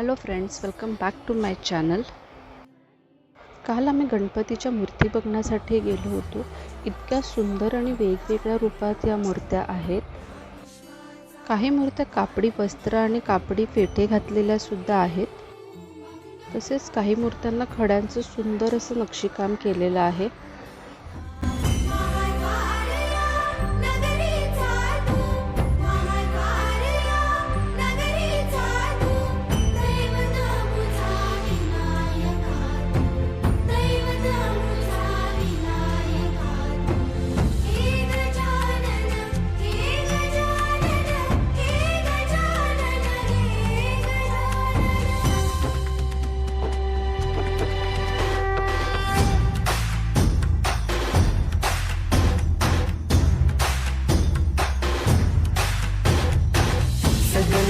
Hello friends welcome back to my channel काल आम्ही गणपतीच्या मूर्ती बघण्यासाठी गेलो होतो. इतक्या सुंदर आणि वेगवेगळ्या रूपात या मूर्त्या आहेत. काही मूर्त्या कापडी वस्त्र आणि कापडी फेटे घातलेल्या सुद्धा आहेत. तसेच काही मूर्त्यांना खड्यांचं सुंदर असं नक्षीकाम केलेलं आहे.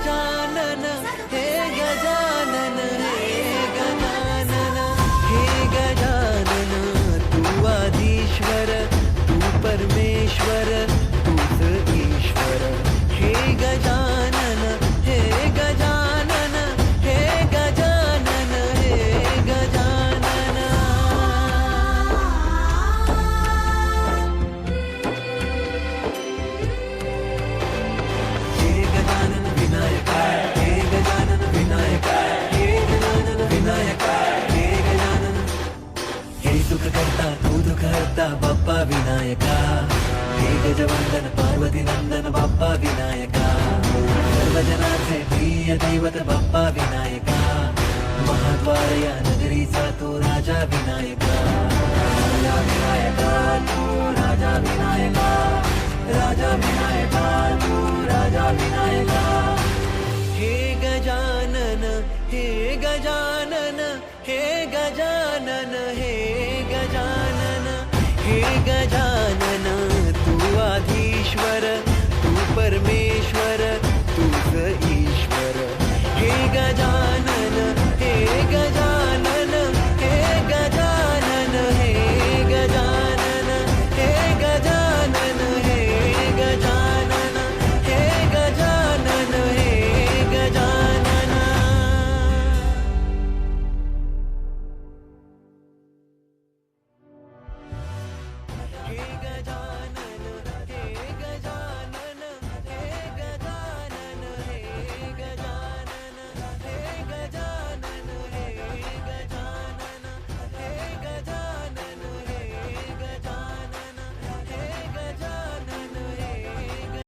गजानन हे गजानन हे गजानन हे गजानन तू आधीश्वर तू परमेश्वर करता तू दुःख बाप्पा विनायका हे गजवंदन पार्वती नंदन बाप्पा विनायका सर्वजनाचे प्रिय दैवत बाप्पा विनायका महाद्वार नगरीचा तो राजा विनायका परमेश्वर तू परमेश्वर.